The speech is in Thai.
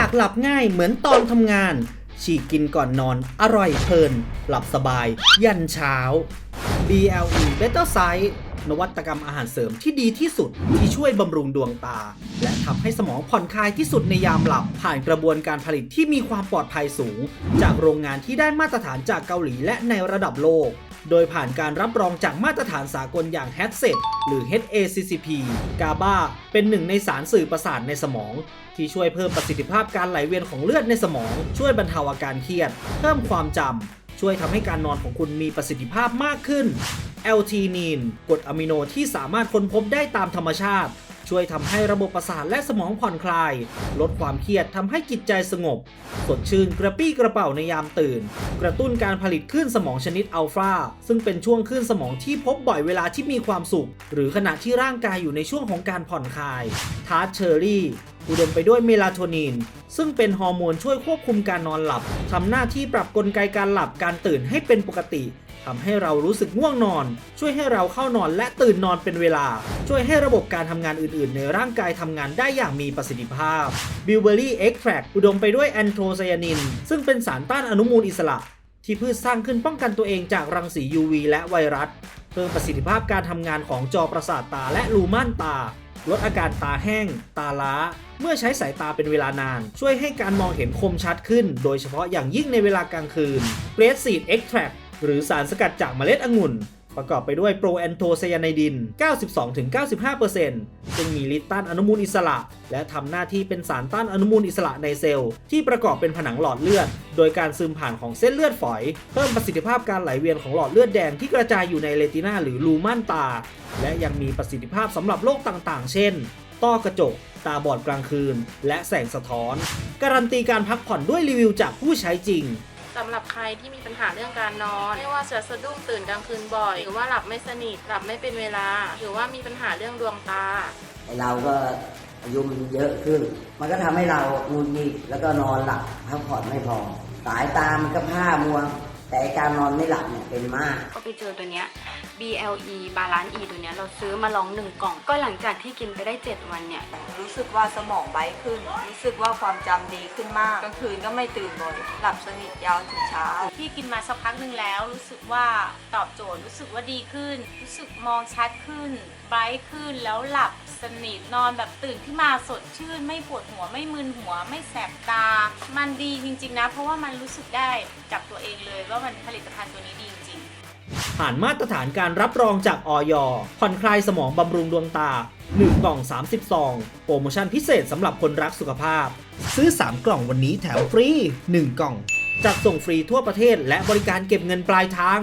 อยากหลับง่ายเหมือนตอนทำงาน ฉีกกินก่อนนอน อร่อยเพลิน หลับสบาย ยันเช้า BLE Better Sight นวัตกรรมอาหารเสริมที่ดีที่สุดที่ช่วยบำรุงดวงตา และทำให้สมองผ่อนคลายที่สุดในยามหลับ ผ่านกระบวนการผลิตที่มีความปลอดภัยสูง จากโรงงานที่ได้มาตรฐานจากเกาหลีและในระดับโลก โดยผ่านการรับรองจากมาตรฐานสากลอย่าง h a t s e t หรือ HACCP GABA เป็นหนึ่งในสารสื่อประสาทในสมอง ที่ช่วยเพิ่มประสิทธิภาพการไหลเวียนของเลือดในสมอง ช่วยบรรเทาอาการเครียด เพิ่มความจำ ช่วยทำให้การนอนของคุณมีประสิทธิภาพมากขึ้น l t นีนกรดอะมิโนที่สามารถค้นพบได้ตามธรรมชาติ ช่วยทำให้ระบบประสาทและสมองผ่อนคลาย ลดความเครียดทำให้จิตใจสงบ สดชื่นกระปี้กระเป๋าในยามตื่น กระตุ้นการผลิตคลื่นสมองชนิดอัลฟาซึ่งเป็นช่วงคลื่นสมองที่พบบ่อยเวลาที่มีความสุข หรือขณะที่ร่างกายอยู่ในช่วงของการผ่อนคลายทาร์ตเชอรี่ อุดมไปด้วยเมลาโทนิน ซึ่งเป็นฮอร์โมนช่วยควบคุมการนอนหลับทำหน้าที่ปรับกลไกการหลับการตื่นให้เป็นปกติทำให้เรารู้สึกง่วงนอน ช่วยให้เราเข้านอนและตื่นนอนเป็นเวลา ช่วยให้ระบบการทำงานอื่นๆ ในร่างกายทำงานได้อย่างมีประสิทธิภาพบิวเบอรี่เอ็กแทรอุดมไปด้วยแอนโทไซยานิน ซึ่งเป็นสารต้านอนุมูลอิสระ ที่พืชสร้างขึ้นป้องกันตัวเองจากรังสี UV และไวรัส เพิ่มประสิทธิภาพการทำงานของจอประสาทตาและลูม่านตา ลดอาการตาแห้ง ตาล้า เมื่อใช้สายตาเป็นเวลานาน ช่วยให้การมองเห็นคมชัดขึ้น โดยเฉพาะอย่างยิ่งในเวลากลางคืนเกรดซีดเอ็กแทรหรือสารสกัดจากเมล็ดองุ่น ประกอบไปด้วยโปรแอนโทไซยาไนดิน 92-95%ซึ่งมีฤทธิ์ต้านอนุมูลอิสระ และทำหน้าที่เป็นสารต้านอนุมูลอิสระในเซลล์ ที่ประกอบเป็นผนังหลอดเลือด โดยการซึมผ่านของเส้นเลือดฝอย เพิ่มประสิทธิภาพการไหลเวียนของหลอดเลือดแดงที่กระจายอยู่ในเรติน่าหรือลูม่านตา และยังมีประสิทธิภาพสำหรับโรคต่างๆ เช่น ต้อกระจก ตาบอดกลางคืน และแสงสะท้อน การันตีการพักผ่อนด้วยรีวิวจากผู้ใช้จริง สำหรับใครที่มีปัญหาเรื่องการนอน ไม่ว่าจะสะดุ้งตื่นกลางคืนบ่อย หรือว่าหลับไม่สนิทหลับไม่เป็นเวลา หรือว่ามีปัญหาเรื่องดวงตา เราก็อายุมันเยอะขึ้น มันก็ทำให้เราหงุนงิดแล้วก็นอนหลับพักผ่อนไม่พอ สายตามันก็ผ้ามัว แต่ไอ้การนอนไม่หลับเนี่ยเป็นมาก ก็ไปเจอตัวเนี้ย BLE Balance E ตัวเนี้ยเราซื้อมาลองหนึ่งกล่อง ก็หลังจากที่กินไปได้ 7 วันเนี่ย รู้สึกว่าสมองไบรท์ขึ้น รู้สึกว่าความจำดีขึ้นมากกลางคืนก็ไม่ตื่นบ่อยหลับสนิทยาวถึงเช้าที่กินมาสักพักหนึ่งแล้ว รู้สึกว่าตอบโจทย์รู้สึกว่าดีขึ้น รู้สึกมองชัดขึ้นไบรท์ขึ้นแล้วหลับสนิทนอนแบบตื่นขึ้นมาสดชื่น ไม่ปวดหัวไม่มึนหัวไม่แสบตา มันดีจริง ๆนะ เพราะว่ามันรู้สึกได้กับตัวเองเลยว่ามันผลิตภัณฑ์ตัวนี้ดีจริงผ่านมาตรฐานการรับรองจากออยผ่อนคลายสมองบำรุงดวงตา 1 กล่อง 30 ซอง โปรโมชั่นพิเศษสำหรับคนรักสุขภาพ ซื้อ 3 กล่องวันนี้แถมฟรี 1 กล่อง จัดส่งฟรีทั่วประเทศและบริการเก็บเงินปลายทาง